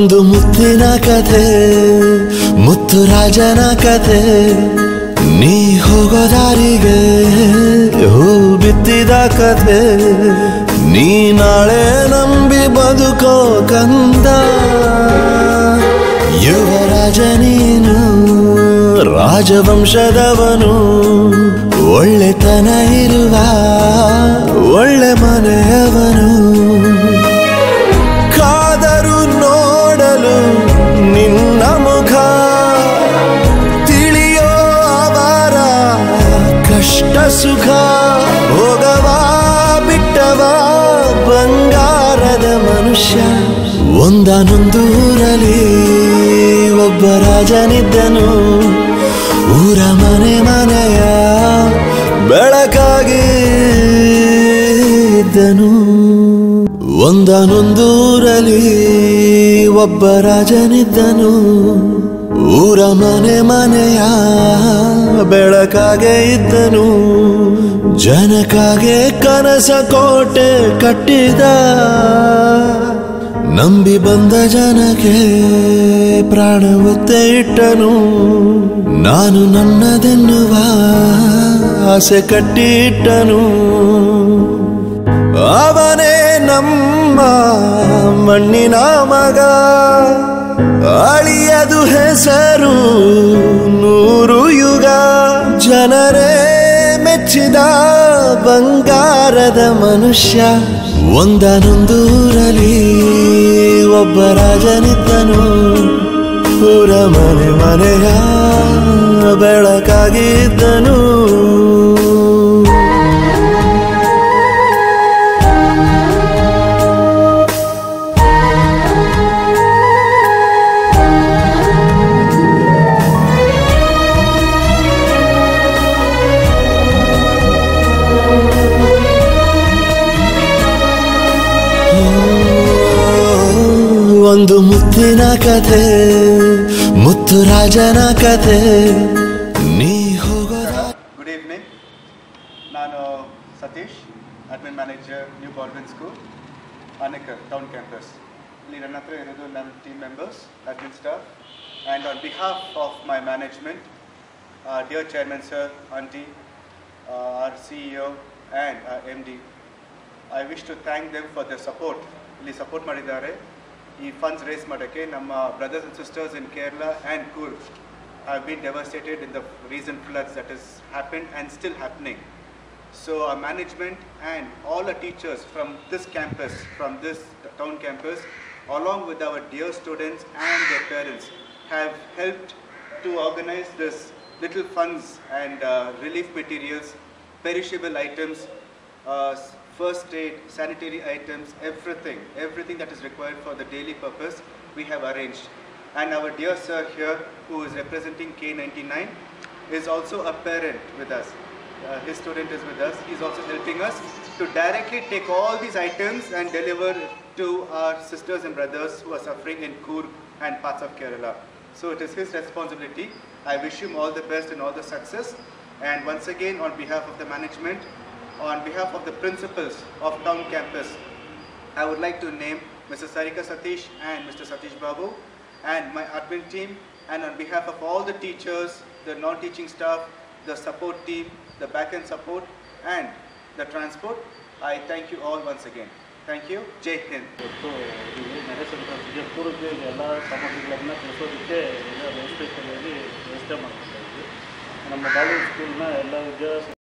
ಒಂದು ಮುತ್ತಿನ ಕಥೆ, ಮುತ್ತು ರಾಜನ ಕಥೆ. ನೀ ಹೋಗೋ ದಾರಿಗೆ ಹೂ ಬಿತ್ತಿದ ಕಥೆ. ನೀ ನಾಳೆ ನಂಬಿ ಬದುಕೋ ಕಂದ. ಯುವರಾಜ ನೀನು, ರಾಜವಂಶದವನು. ಒಳ್ಳೆತನ ಇರುವ, ಒಳ್ಳೆ ಮನೆಯವನು. ಹೋಗವ ಬಿಟ್ಟವ ಬಂಗಾರದ ಮನುಷ್ಯ. ಒಂದನೊಂದೂರಲ್ಲಿ ಒಬ್ಬ ರಾಜನಿದ್ದನು. ಊರ ಮನೆ ಮನೆಯ ಬೆಳಕಾಗಿ ಇದ್ದನು. ಒಂದನೊಂದೂರಲ್ಲಿ ಒಬ್ಬ ರಾಜನಿದ್ದನು. ಊರ ಮನೆ ಮನೆಯ ಬೆಳಕಾಗೆ ಇದ್ದನು. ಜನಕಾಗೆ ಕನಸ ಕೋಟೆ ಕಟ್ಟಿದ, ನಂಬಿ ಬಂದ ಜನಕ್ಕೆ ಪ್ರಾಣ ಒತ್ತೆ ಇಟ್ಟನು. ನಾನು ನನ್ನದೆನ್ನುವ ಆಸೆ ಕಟ್ಟಿಟ್ಟನು ಅವನೇ ನಮ್ಮ ಮಣ್ಣಿನ ಮಗ, ಅಳಿಯದು ಹೆಸರು ನೂರು ಯುಗ. ಜನರೇ ಮೆಚ್ಚಿದ ಬಂಗಾರದ ಮನುಷ್ಯ ಒಂದನೊಂದೂರಲಿ ಒಬ್ಬ ರಾಜನಿದ್ದನು. ಊರ ಮನೆ ಮನೆಯ ಬೆಳಕಾಗಿದ್ದನು ಒಂದು ಮುತ್ತಿನ ಕಥೆ, ಮುತ್ತು ರಾಜನ ಕಥೆ. ನೀ ಹೋಗೋದ ಗುಡ್ ಈವ್ನಿಂಗ್ ನಾನು Satish admin manager new government school Anekal town campus ಇಲ್ಲಿ ನನ್ನ ಹತ್ರ ಇರೋದು ನನ್ನ team members admin staff and on behalf of my management dear chairman sir aunty R C E and M D I wish to thank them for the support ಇಲ್ಲಿ support ಮಾಡಿದ್ದಾರೆ. ಈ funds race ಮಾಡೋಕ್ಕೆ ನಮ್ಮ brothers and sisters in Kerala and Coorg have been devastated in the recent floods that has happened and still happening. So our management and all the teachers from this campus, from this t- town campus, along with our dear students and their parents, have helped to organize this little funds and uh, relief materials, perishable items, uh, s- first aid, sanitary items, everything, everything that is required for the daily purpose, we have arranged. And our dear sir here, who is representing K99, is also a parent with us. Uh, his student is with us. He's also helping us to directly take all these items and deliver to our sisters and brothers who are suffering in Coorg and parts of Kerala. So it is his responsibility. I wish him all the best and all the success. And once again, on behalf of the management, on behalf of the principals of town campus, I would like to name Mr. Sarika Satish and Mr. Satish Babu and my admin team and on behalf of all the teachers, the non-teaching staff, the support team, the back-end support and the transport, I thank you all once again. Thank you. Jai Hind. ಇವತ್ತು ಇಲ್ಲಿ ನಡೆಸಂತ ಪೂರ್ವಕ್ಕೆ ಎಲ್ಲ ಸಾಮಗ್ರಿಗಳನ್ನು ತಿಳಿಸೋದಕ್ಕೆ ಈಗ ವ್ಯವಸ್ಥಿತವಾಗಿ ವ್ಯವಸ್ಥೆ ಮಾಡ್ತಾ ಇದ್ವಿ ನಮ್ಮ ಬಾಲಿವುಡ್ ಸ್ಕೂಲ್ನ ಎಲ್ಲ ವಿದ್ಯಾ